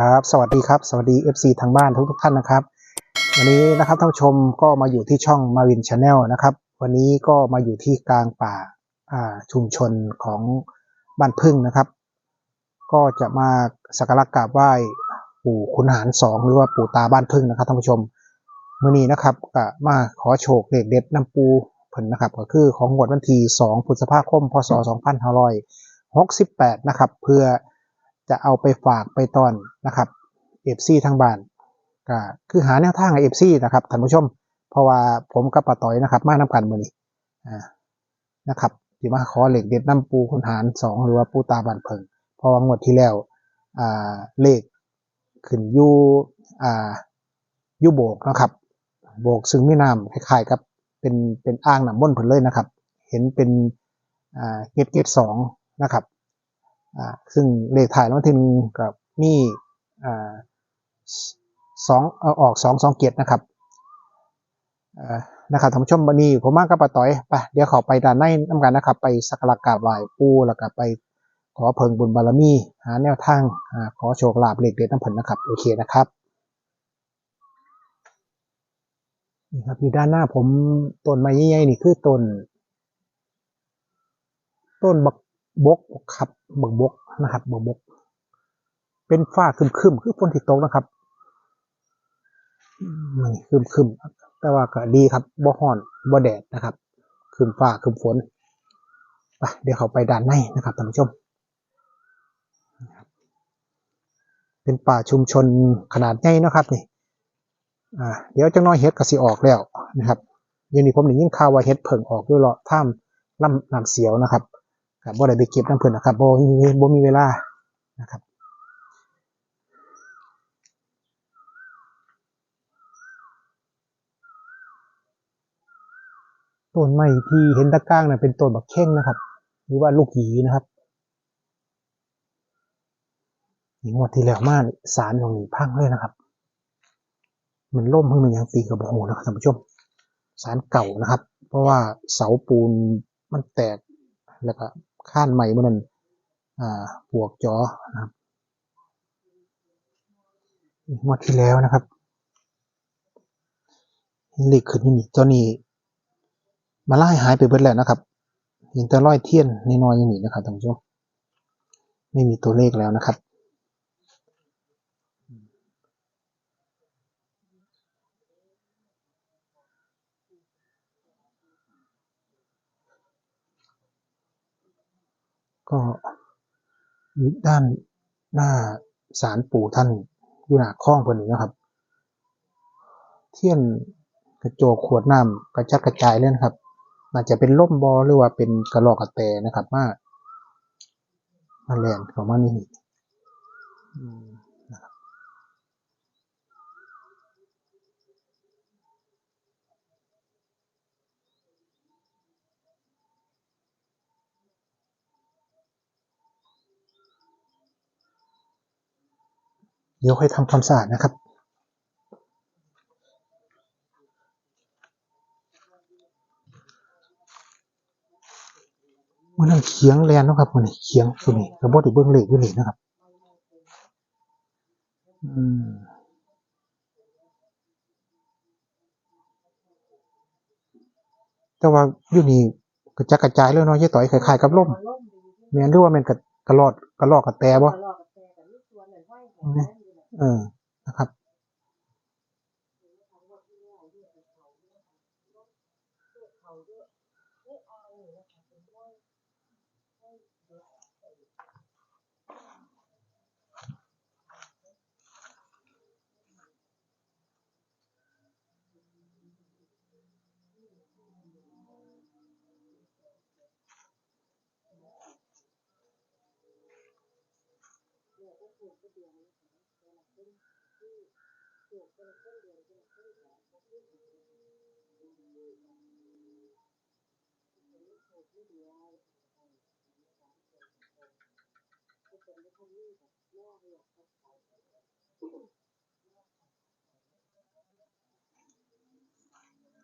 ครับ สวัสดีครับ สวัสดี FC ทางบ้านทุกทุกท่านนะครับ วันนี้นะครับท่านชมก็มาอยู่ที่ช่องมาวินชาแนลนะครับ วันนี้ก็มาอยู่ที่กลางป่าชุมชนของบ้านพึ่งนะครับ ก็จะมาสักการะกราบไหว้ปู่ขุนหารสองหรือว่าปู่ตาบ้านพึ่งนะครับท่านผู้ชมมื่อนี้นะครับก็มาขอโชคเด็กเด็ดน้ำปูเพิ่นนะครับก็คือของงวดวันที่2พฤษภาคมพศ2568นะครับ เพื่อ จะเอาไปฝากไปตอนนะครับเอฟซีทางบ้านก็คือหาแนวทางเอฟซีนะครับท่านผู้ชม เพราะว่าผมกับป้าต้อยนะครับ มานำกันมือนี้นะครับที่มาขอเหล็กเด็ดน้ำปูขุนหารสองหรือว่าปูตาบันเพิงเพราะว่างวดที่แล้วอ่าเลขขึ้นยูอ่ายูโบกนะครับโบกซึ่งไมีน้ำคล้ายๆกับเป็นเป็นอ่างน้ำมนต์เพิ่นเลยนะครับ เห็นเป็นอ่าเกตเกตสองนะครับ ซึ่งเลขถ่ายรางวัลที่หนึ่งกับมีอ่าสองเอาออกสองสองเกียรตินะครับอ่านะครับท่านผู้ชมวันนี้ผมมากกับปาต้อยไปเดี๋ยวขาไปด้านในน้ำกันนะครับ ไปสักการะกราบไหว้ปู่แล้วก็ไปขอเพิงบุญบารมี หาแนวทางอ่าขอโชคลาภเลขเด็ดน้ำผลนะครับโอเคนะครับนี่ครับอยู่ด้านหน้าผมต้นไม้ใหญ่ๆนี่คือต้น ต้นบัก บกครับบักบกนะครับบักบก เป็นฟ้าครึมคือฝนที่ตกนะครับอืมคึมแต่ว่าก็ดีครับบ่ฮ้อนบ่แดดนะครับคึมฟ้าคึมฝนไปเดี๋ยวเขาไปด้านในนะครับท่านผู้ชม เป็นป่าชุมชนขนาดใหญ่นะครับนี่อ่าเดี๋ยวจังน้อยเฮ็ดก็สิออกแล้วนะครับยังนี้ผมได้ยินข่าวว่าเฮ็ดเพิ่งออกด้วยเลาะถ้ำลำน้ำเสียวนะครับ กับบ่ได้ไปเก็บน้ำเพิ่นนะครับบ่บ่มีเวลานะครับต้นไม้ที่เห็นตะก้างน่ะเป็นต้นบักเข่งนะครับ หรือว่าลูกหยีนะครับนี่งวดที่แล้วมานี่สารตรงนี้พังเลยนะครับ มันล่มเพิ่งมันยังตีกับโหนะครับท่านผู้ชมสารเก่านะครับ เพราะว่าเสาปูนมันแตกแล้วก็ ข้านใหม่เมื่อนั้นอ่าปวกจอนะครับงวดที่แล้วนะครับเหลีกขึ้นนี่เจ้านี่มาไล่หายไปเบิดแล้วนะครับเห็นแต่ร้อยเทียนน้อยๆอย่างนี้นะครับท่านผู้ชมไม่มีตัวเลขแล้วนะครับ ก็ด้านหน้าศาลปู่ท่านอยู่หน้าคลองพอดีนะครับ เทียนกระโจกขวดน้ำกระจัดกระจายเลยนะครับอาจจะเป็นล่มบอหรือว่าเป็นกระลอกกระแตนะครับ มามาแลนของมันนี่อืมนะครับ เดี๋ยวค่อยทำความสะอาดนะครับ มันนั่นเคียงแลนเนาะครับมันนี่เคียงตัวนี้กระบอกที่เบื้องเหล็กอยู่นี่นะครับ อืมแต่ว่าอยู่นี่กระจัดกระจายเลยเนาะยี่ต่อยคล้ายๆกับล่มแม่นหรือว่าแมันกระกระรอดกระรอกกระแตบ่ เออนะครับ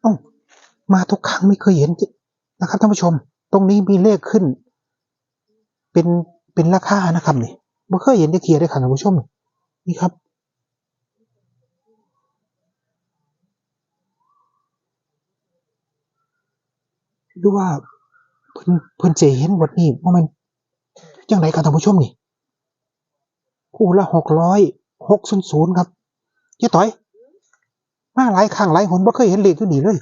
เอ้ามาทุกครั้งไม่เคยเห็นนะครับท่านผู้ชม ตรงนี้มีเลขขึ้น เป็นเป็นราคานะครับนี่ไม่เคยเห็นจะเคลียร์ได้ค่ะท่านผู้ชมนี่ครับ ดูว่าเพิ่นเพิ่นเจเห็นวัดนี้ว่ามันจังไรครับท่านผู้ชมนี่คู่ละหกร้อยหกศูนย์ศูนย์ครับเจ๊ต่อยมาหลายครั้งหลายหนบ่เคยเห็นเลขอยู่นี่เลย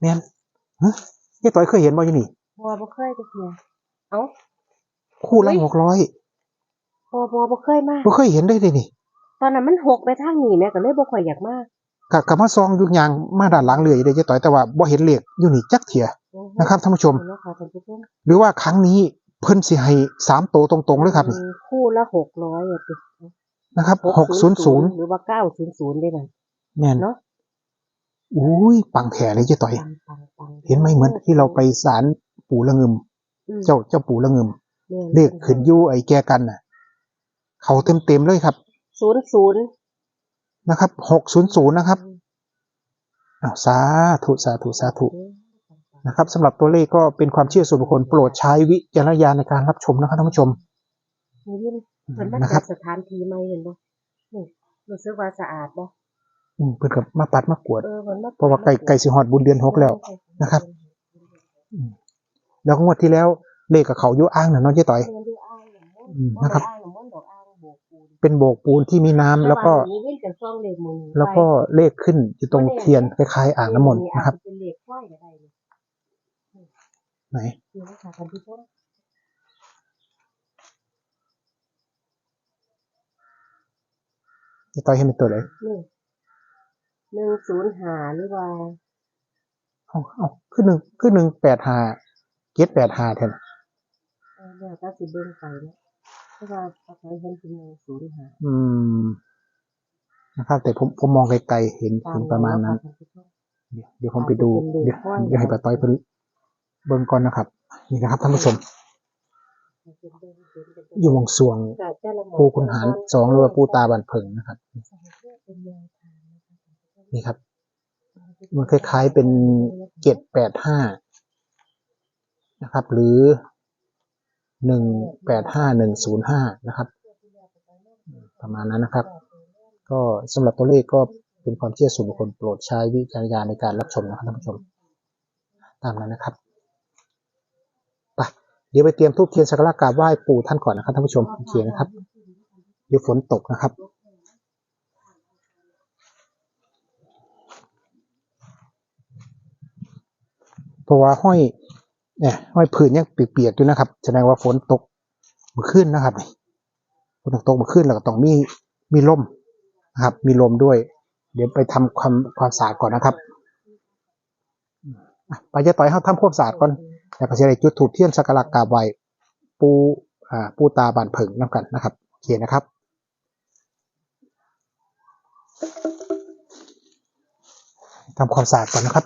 แม่นฮะเจ๊ต่อยเคยเห็นบ่อยู่นี่บัวบ่เคยจะเพียเอ้าคู่ละหกร้อยบัวบัวบ่เคยมาบ่เคยเห็นได้เลยนี่ ตอนนั้นมันหกไปทางนี้แม่ก็เลยบ่ค่อยอยากมา กกะกะมาซองอยู่ยางมาด้านหลังเรืออยู่เด้เจ๊ต่อยแต่ว่าบ่เห็นเลขอยู่นี่จักเถียนะครับท่านผู้ชมแล้วค่ะท่านผู้ชม หรือว่าครั้งนี้เพิ่นสิให้สามโตวตรงๆเลยครับนี่อืมคู่ละหกร้อยอะตินะครับหกศูนย์ศูนย์หรือว่าเก้าศูนย์ศูนย์ได้นั่นแม่นเนาะอุ้ยปังแถเลยเจ๊ต่อยปังปังปังเห็นไหมเหมือนที่เราไปศาลปู่ละงึมอืมเจ้าเจ้าปู่ละงึมแม่นเลขขึ้นอยู่ไอ้แกกันน่ะ เขาเต็มเต็มๆเลยครับศูนย์ศูนย์ นะครับหกศูนย์ศูนย์นะครับอ้าวสาธุสาธุสาธุนะครับสำหรับตัวเลขก็เป็นความเชื่อส่วนบุคคลโปรดใช้วิจารณญาณในการรับชมนะครับท่านผู้ชมมียินเพิ่นมานะครับจัดสถานที่ใหม่เห็นบ่นี่รู้สึกว่าสะอาดบ่อืมเพิ่นกับมาปัดมากวดเออมันมาเพราะว่าไก่ไก่สิฮอดบุญเดือนหกแล้วนะครับแล้วก็งวดที่แล้วเลขกับเขาอยู่อ้างน่ะเน้องเจ๊ต่อยเพิ่นดูอ้างน้ำมนต์อืมนะครับอ้างน้ำมนต์ดอกอ้างโบกปูนเป็นโบกปูนที่มีน้ำแล้วก็ ระหางนี้เว้นกันซ่องเลขหมึงแล้วก็เลขขึ้นอยู่ตรงเทียนคล้ายๆอ่างน้ำมนต์นะครับเป็นเลขควายก็ได้นี่ไหนนี่นะคะท่านผู้ชมเจ๊ต่อยให้เป็นตัวไหนนี่หนึ่งศูนย์หาหรือว่าเอ้าเอ้าขึ้นหนึ่งขึ้นหนึ่งแปดห้าเจ็ดแปดห้าแทนเออแล้วก็สิเบิ่งไปเนาะเพราะว่าเขาเคยเห็นเป็นหนึ่งศูนย์หาอืม นะครับ แต่ผมผมมองไกลๆเห็นตาเห็มนประมาณนั้นท่านผู้ชมเดี๋ยวเดี๋ยวผมไปดูอาจจะเป็นเด็เดี๋ยกวค่อยเดี๋ยวให้ป้าต้อยเพิ่นเบิ่งก่อนนะครับ นี่นะครับท่านผู้ชม อยู่วงสวงแต่แต่ละหมอปูคุณหารสองหรือว่าปูตาบันเพิงนะครับเป็นแนวทางนะคะนี่ครับ มันคล้ายๆเป็นเจ็ดแปดห้านะครับ หรือหนึ่งแปดห้าหนึ่งศูนย์ห้านะครับ ประมาณนั้นนะครับ ก็สำหรับตัวเลขก็เป็นความเชื่อส่วนบุคคลโปรดใช้วิจารณญาณในการรับชมนะครับท่านผู้ชม ตามนั้นนะครับไปเดี๋ยวไปเตรียมทูบเทียนสักการะกราบไหว้ปู่ท่านก่อนนะครับท่านผู้ชมโอเคนะครับ เดี๋ยวฝนตกนะครับเพราะว่าห้อยเนี่ยห้อยผืนยังเปียกๆอยู่นะครับแสดงว่าฝนตกมื่อคืนนะครับฝนตกมื่อคืนแล้วก็ต้องมีมีลม นะครับ มีลมด้วย เดี๋ยวไปทำความความสะอาดก่อนนะครับไปจะต่อยเขาทำความสะอาดก่อนแล้วก็จะได้จุดถูกเทียนสักการะกาบไว้ปูอ่าปูตาบานเผิงน้ำกันนะครับโอเคนะครับทำความสะอาดก่อนนะครับ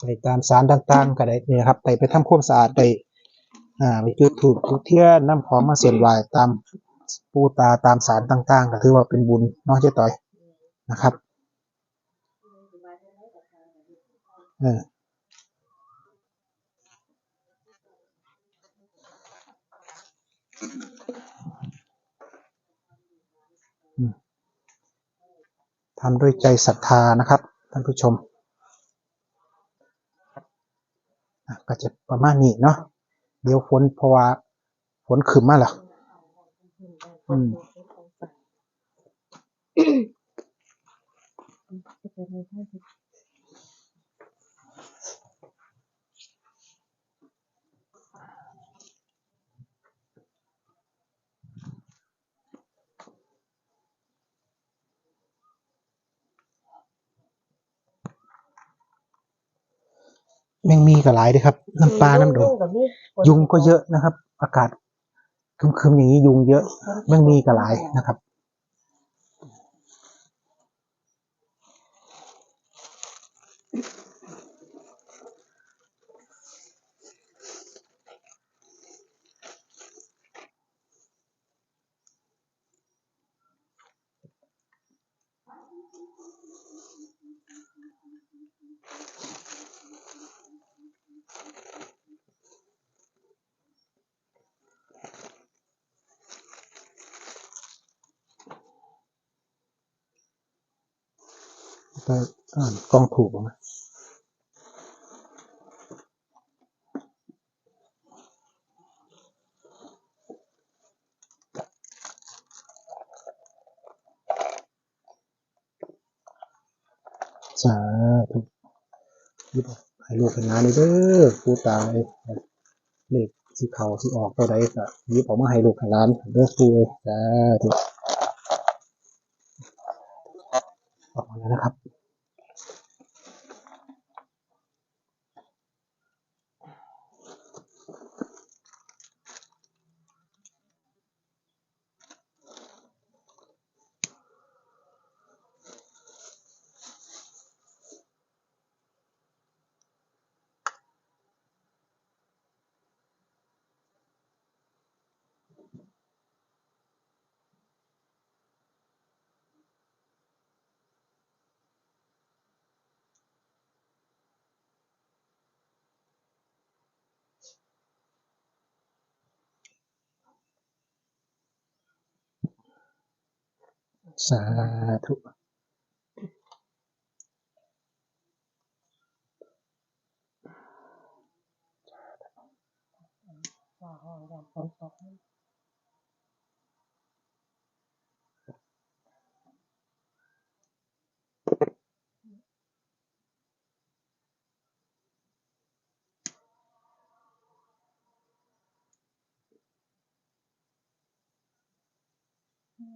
ไปตามสารต่างๆก็ได้นี่นะครับไปไปทำความสะอาดไปอ่าไปจุดถูกจุดเทียนน้ำของมาเสียนไหวตามปูตาตามสารต่างๆก็ถือว่าเป็นบุญน้องเจ๊ต่อยนะครับเอออื ทำด้วยใจศรัทธานะครับท่านผู้ชมก็จะประมาณนี้เนาะเดี๋ยวฝนเพราะว่าฝนขึ้นมาแล้วอืม แมงมีก็หลายเด้วยครับ น้ำปลาน้ำดงยุงก็เยอะนะครับ อากาศครึมๆอย่างนี้ยุงเยอะแมงมีก็หลายนะครับ ก็อ่านกล้องถูกไหมสาธุยิบให้ลูกเป็นงานเลยเด้อผู้ตายเลขสิเขาสิออกตัวใดก็ยิบออกมาให้ลูกให้ร้านเด้อปูเลยสาธุออกมาแล้วนะครับ สาธุฝ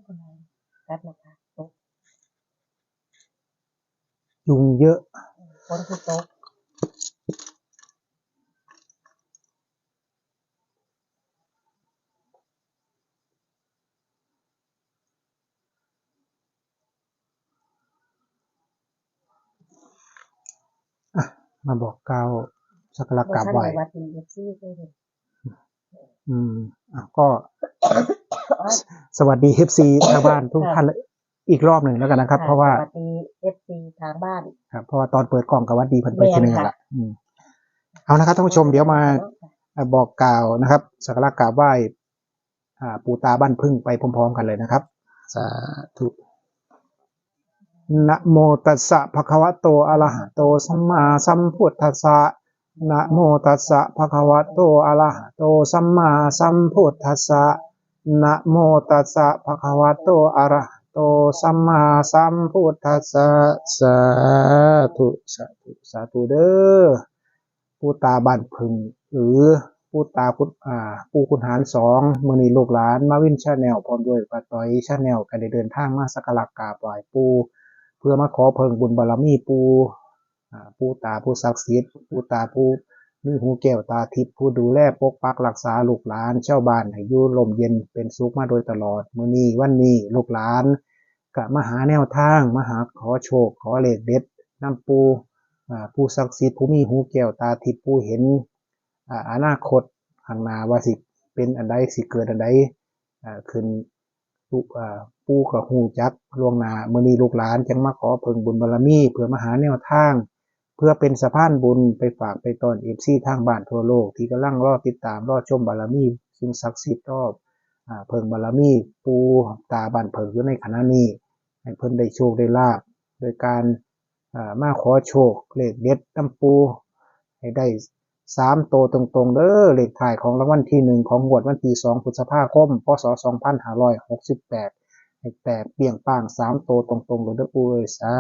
่าห้องยามฝนตกคนไหนกัดนะคะตกยุงเยอะฝนคือตกมาบอกกล่าวสักการะกราบไหว้บ่ทันได้วัดดีเอฟซีเคยเห็น อืมอะก็สวัสดีเอฟซีทางบ้านทุกท่านเลยอีกรอบหนึ่งแล้วกันนะครับ เพราะว่าสวัสดีเอฟซีทางบ้านครับเพราะว่าตอนเปิดกล่องกับวัดดีเพิ่นไปแม่นทีหนึงค่ะละอืมเอานะครับท่านผู้ชมเดี๋ยวมาอะบอกกล่าวนะครับสักการะกราบไหว้อ่าปูตาบ้านพึ่งไปพร้อมๆกันเลยนะครับ สาธุนะโมตัสสะภะคะวะโตอะระหะโตสัมมาสัมพุทธัสสะ นะโมตัสสะภะคะวะโตอะระหะโตสัมมาสัมพุทธัสสะนะโมตัสสะภะคะวะโตอะระหะโตสัมมาสัมพุทธัสสะสาธุสาธุสาธุเด้อผู้ตาบ้านพึงหรือผู้ตาพุทธอ่าผู้คุณหารสองมือนีลูกหลานมาวินชาแนลพร้อมด้วยป้าต้อยชาแนลก็ได้เดินทางมาสักการะกาบไหว้ปูเพื่อมาขอเพิงบุญบารมีปู ผู้ตาผู้ศักดิ์สิทธิ์ผู้ตาผู้มีหูแก้วตาทิพย์ผู้ดูแลปกปักรักษาลูกหลานเจ้าบ้านให้อยู่ลมเย็นเป็นสุขมาโดยตลอดมื้อนี้วันนี้ลูกหลานก็มาหาแนวทางมาหาขอโชค ขอเลขเด็ดน้ำปูผู้ศักดิ์สิทธิ์ผู้มีหูแก้วตาทิพย์ผู้เห็นอนาคตข้างหน้าว่าสิเป็นอันใดสิเกิดอันใดขึ้นลูกอ่าปู่กับหูจักล่วงน้ามื้อนี้ลูกหลานจังมาขอเพิ่งบุญบารมีเพื่อมาหาแนวทาง เพื่อเป็นสะพานบุญไปฝากไปตอนเอฟซีทางบ้านทั่วโลก ที่กำลังรอติดตามรอชมบารมีสิ่งศักดิ์สิทธิ์รอบเพิงบารมีปูตาบ้านเพิงอยู่ในขณะนี้ให้เพิ่นได้โชคได้ลาบโดยการมาขอโชคเลขเด็ดน้ำปูให้ได้สามโตตรงๆเด้อเลขถ่ายของรางวัลที่หนึ่งของงวดวันที่สองพฤษภาคมพศสองพันห้าร้อยหกสิบแปดให้แตกเปรียงป้างสามโตตรงๆเลยเด้อปูเอ้ยสา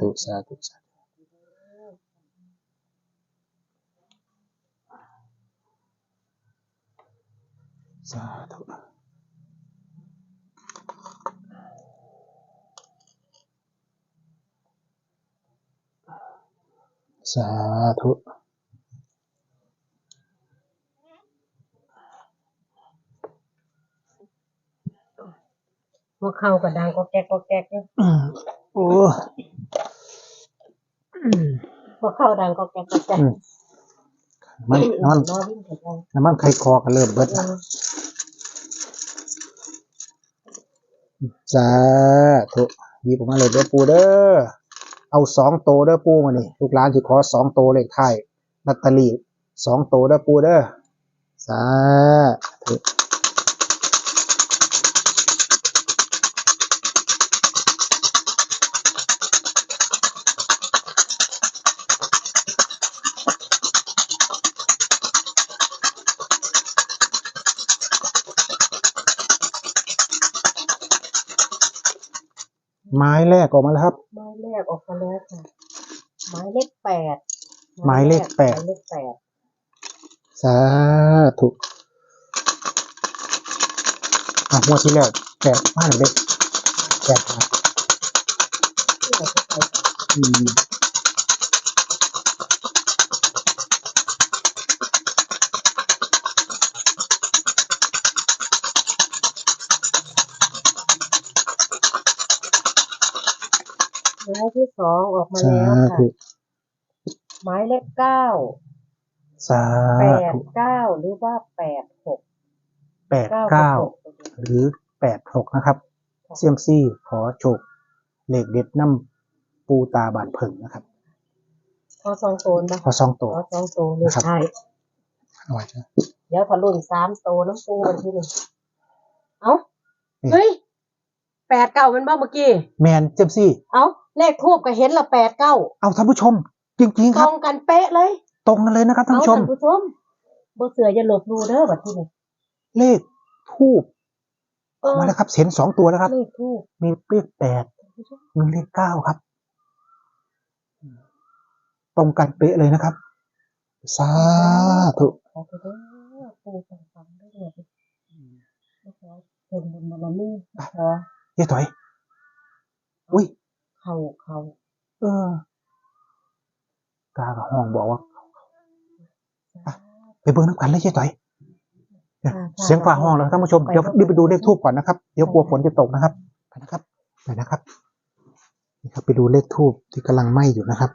ธุสาธุสา สาธุสาธุหัวเข่าก็ดังก็แก๊กก็แก๊กอยู่อืมโอ้หัวเข่าดังก็แก๊กก็แก๊กอืมมันมันรอวิ่งกับเราน้ำมันไข่คอกันเริ่มเบิดละ จ้าธุหยิบออกมาเลยเด้อปูเด้อเอาสองโตเด้อปูมานี่ลูกหลานที่ขอสองโตเลขไทยนัตตลีสองโตเด้อปูเด้อสาถูก ไม้แรกออกมาแล้วครับ ไม้แรกออกมาแล้วค่ะไม้เลขแปดหมายเลขแปด หมายเลขแปดสาธุอะงวดที่แล้วแปดมาหนึ่งเด็กแปดมาที่เราจะไปอืม ไม้ที่สองออกมาสาแล้วค่ะธุไม้เลขเก้าสาแปดธุเก้าหรือว่าแปดหกแปดเก้าเก้าหกหรือแปดหกนะครับ เซียมซี่ขอโชคเลขเด็ดน้ำปูตาบานเพิ่งนะครับ พอสองโตนปะขอซองโตพอสองโตนเลยนะครับ ใช่เอาไว้จ้ะเดี๋ยวทะลุนสามโตน้ำปูวันที่หนึ่งเอ้านี่เฮ้ย แปดเก้ามันบ้าเมื่อกี้ แมนเซียมซี่ เอ้าเลขทูบก็เห็นละแปดเก้าเอาท่านผู้ชม จริง ๆ คตรัรบ งกันเป๊ะเลยตรงกันเลยนะครับท่านเอาผู้ชมท่านผู้ชมบ่เสืออย่าหลบดูเด้อบัดที่นี่เลขทูบเออมาแล้วครับเห็นสองตัวแล้วครับ เลขทูบมีเลขแปดมีเลขเก้าครับ ตรงกันเป๊ะเลยนะครับ สาธุขอไปเด้อปูฟังฟังได้เลยนะคะคนบนบารมีนะ คะเย้ถอย อุ้ย เขาเขาเออกากับห้องบอกว่าไปเบิ่งน้ำกันเลยเย้ถอยเนี่ยเสียงฝ่าห้องแล้วท่านผู้ชม เดี๋ยวรีบไปดูเลขทูบก่อนนะครับ เดี๋ยวกลัวฝนจะตกนะครับไปนะครับไปนะครับ นี่ครับ ไปดูเลขทูบที่กำลังไหม้อยู่นะครับ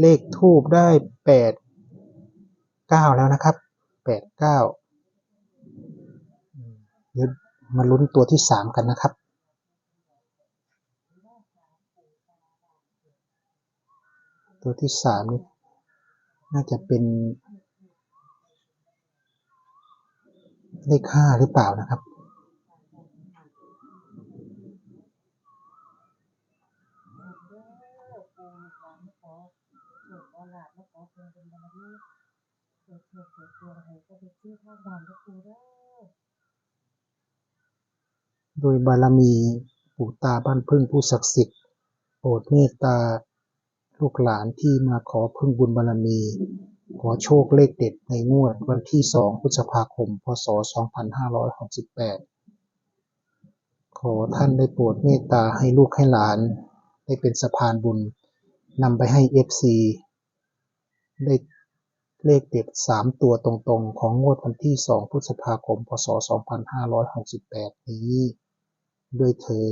เลขทูบได้แปด ก้าแล้วนะครับแปดเก้าเดี๋ยวมาลุ้นตัวที่สามกันนะครับตัวที่สามนี่น่าจะเป็นเลขห้าหรือเปล่านะครับ โดยบารมีปู่ตาบ้านพึ่งผู้ศักดิ์สิทธิ์โปรดเมตตาลูกหลานที่มาขอพึ่งบุญบารมี ขอโชคเลขเด็ดในงวดวันที่ 2 พฤษภาคม พศ 2568 ขอท่านได้โปรดเมตตาให้ลูกให้หลาน ได้เป็นสะพานบุญนำไปให้ FC ได้ เลขเด็ด 3 ตัวตรงๆ ของงวดวันที่ 2 พฤษภาคม พศ 2568 นี้ ด้วยเทิ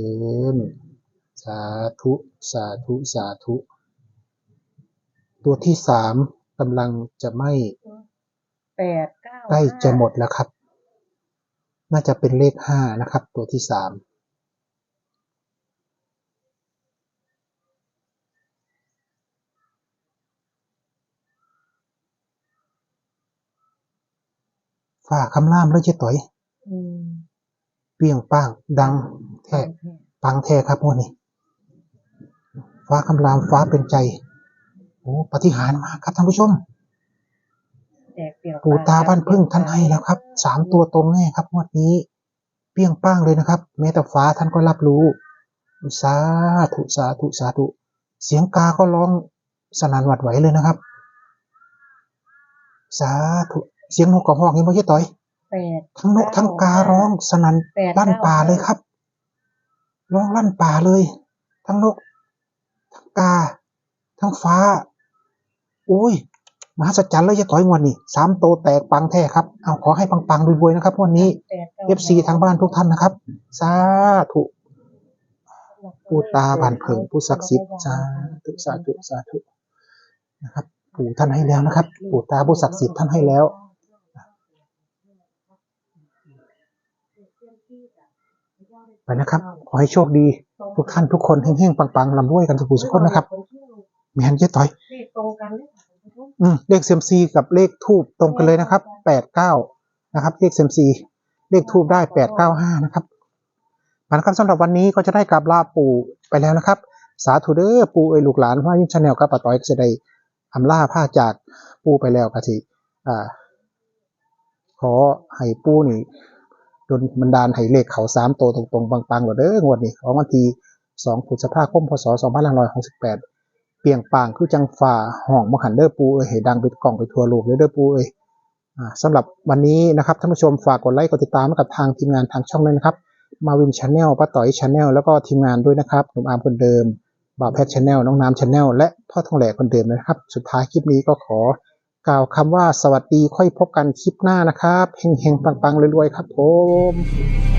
นสาธุ สาธุ สาธุ ตัวที่ 3กำลังจะไม่แปใกล้จะหมดแล้วครับ น่าจะเป็นเลข 5 นะครับ ตัวที่ 3 ฝ่าคำล่ามเลยเจ๊ต่อยอืมเปรี้ยงป้างดัง แท้ปังแท้ครับพวกนี้ฟ้าคำรามฟ้าเป็นใจโอ้ปฏิหารย์มาครับท่านผู้ชมแตกเปลี่ยวปู่ตาบ้านพึ่งท่านให้แล้วครับสามตัวตรงแน่ครับงวดนี้ เปรี้ยงป้างเลยนะครับ แม้แต่ฟ้าท่านก็รับรู้สาธุสาธุสาธุเสียงกาก็ร้องสนั่นหวัดไหวเลยนะครับ สาธุ เสียงนกกระหอกนี่ไม่ใช่ต่อยแปดทั้งนกทั้งการ้องสนั่นแปดลั่นเก้าป่าเลยครับ ร้องลั่นป่าเลย ทั้งนก ทั้งกา ทั้งฟ้า โอ้ยมหัศจรรย์เลยจะต่อยงวดนี่สามโตวแตกปังแท้ครับ เอาขอให้ปังๆรวยๆนะครับงวันนี้แปดก้า FC ทางบ้านทุกท่านนะครับ สาธุปู่ตาผ่านเพิงผู้ศักดิ์สิทธิ์สาธุสาธุสาธุนะครับ ปู่ท่านให้แล้วนะครับ ปู่ตาผู้ศักดิ์สิทธิ์ท่านให้แล้ว ไปนะครับ ขอให้โชคดี ทุกท่านทุกคนเฮงๆปังๆลำรวยกันทุกผู้ทุกคนนะครับแม่นเจ๊ต่อยเลขตรงกันเลยค่ะคุณผู้ชมอืมเลขเซมซีกับเลขทูบตรงกันเลยนะครับแปดเก้านะครับ เลขเซมซีเลขทูบได้แปดเก้าห้านะครับมานะครับสำหรับวันนี้ก็จะได้กลับลาปู่ไปแล้วนะครับ สาธุเด้อปู่เอ้ยลูกหลานว่ายิ่งชาแนลกับป้าต้อยก็จะได้อำลาผ้าจากปู่ไปแล้วก็สิอ่า ขอให้ปูนี่ ดนบันดาลให้เลขเขาสามตัวตรงๆปังๆหมดเด้องวดนี้ของวันที่สองพฤษภาคมพศสองพันห้าร้อยหกสิบแปดเปียงปางคือจังฝ่าห้องมหันเด้อปูเอ้ยให้ดังไปกล่องไปทั่วโลกเลยเด้อปูเอ้ยสำหรับวันนี้นะครับท่านผู้ชมฝากกดไลค์กดติดตามให้กับทางทีมงานทางช่องด้วยนะครับมาวินชาแนลป้าต่อยชาแนลแล้วก็ทีมงานด้วยนะครับหนุ่มอาร์มคนเดิมบ่าวแพทชาแนลน้องน้ำชาแนลและพ่อทองแหลกคนเดิมนะครับ สุดท้ายคลิปนี้ก็ขอ กล่าวคำว่าสวัสดีค่อยพบกันคลิปหน้านะครับเฮงๆปังๆรวยๆครับผม